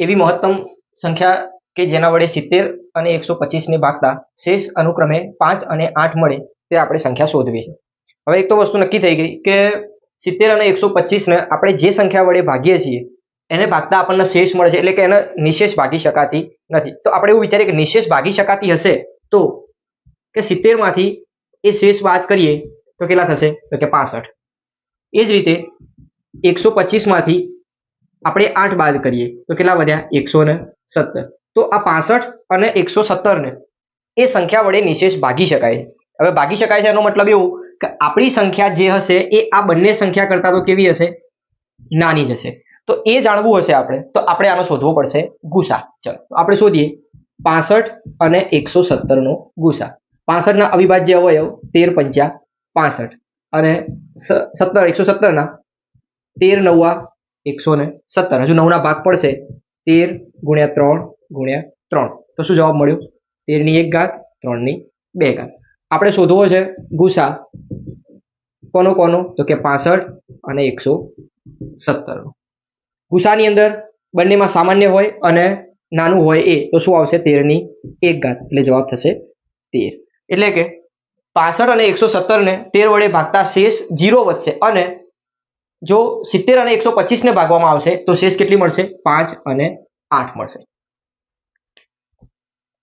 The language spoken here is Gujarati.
એવી મહત્તમ સંખ્યા કે જેના વડે સિત્તેર અને એકસો પચીસને ભાગતા શેષ અનુક્રમે પાંચ અને આઠ મળે તે આપણે સંખ્યા શોધવી છે. હવે એક તો વસ્તુ નક્કી થઈ ગઈ કે સિત્તેર અને એકસો પચીસને આપણે જે સંખ્યા વડે ભાગીએ છીએ, એને ભાગતા આપણને શેષ મળે છે એટલે કે એને નિશેષ ભાગી શકાતી નથી. તો આપણે એવું વિચારીએ કે નિશેષ ભાગી શકાતી હશે તો કે સિત્તેરમાંથી એ શેષ વાત કરીએ તો કેટલા થશે? તો કે પાસઠ. એ જ રીતે એકસો પચીસમાંથી આપણે આઠ બાદ કરીએ, તો કેટલા વધ્યા? એકસો ને સત્તર. તો આ પાસઠ અને એકસો સત્તરને એ સંખ્યા વડે નિશેષ ભાગી શકાય. હવે ભાગી શકાય છે એનો મતલબ એવું કે આપણી સંખ્યા જે હશે, એ આ બંને સંખ્યા કરતાં તો કેવી હશે? નાની જ હશે. તો એ જાણવું હશે આપણે, તો આપણે આનો શોધવો પડશે ગુસા. ચલો આપણે શોધીએ. પાસઠ અને એકસો સત્તરનો ગુસા. પાસઠના અવિભાજ્ય અવયવ, તેર પંચા પાસઠ. અને સત્તર, એકસો સત્તરના તેર નવા એકસો ને સત્તર. હજુ નવના ભાગ પડશે. તેર ગુણ્યા ત્રણ ગુણ્યા ત્રણ. તો શું જવાબ મળ્યો? તેરની એક ઘાત, ત્રણની બે ઘાત. આપણે શોધવો છે ગુસા. કોનો કોનો? તો કે પાસઠ અને એકસો સત્તરનો ગુસાની અંદર બંનેમાં સામાન્ય હોય અને નાનું હોય એ. તો શું આવશે? તેરની એક ઘાત. એટલે જવાબ થશે તેર. એટલે કે પાસઠ અને એકસો સત્તરને તેર વડે ભાગતા શેષ જીરો વધશે અને જો સિત્તેર અને એકસો પચીસને ભાગવામાં આવશે, તો શેષ કેટલી મળશે? પાંચ અને આઠ મળશે.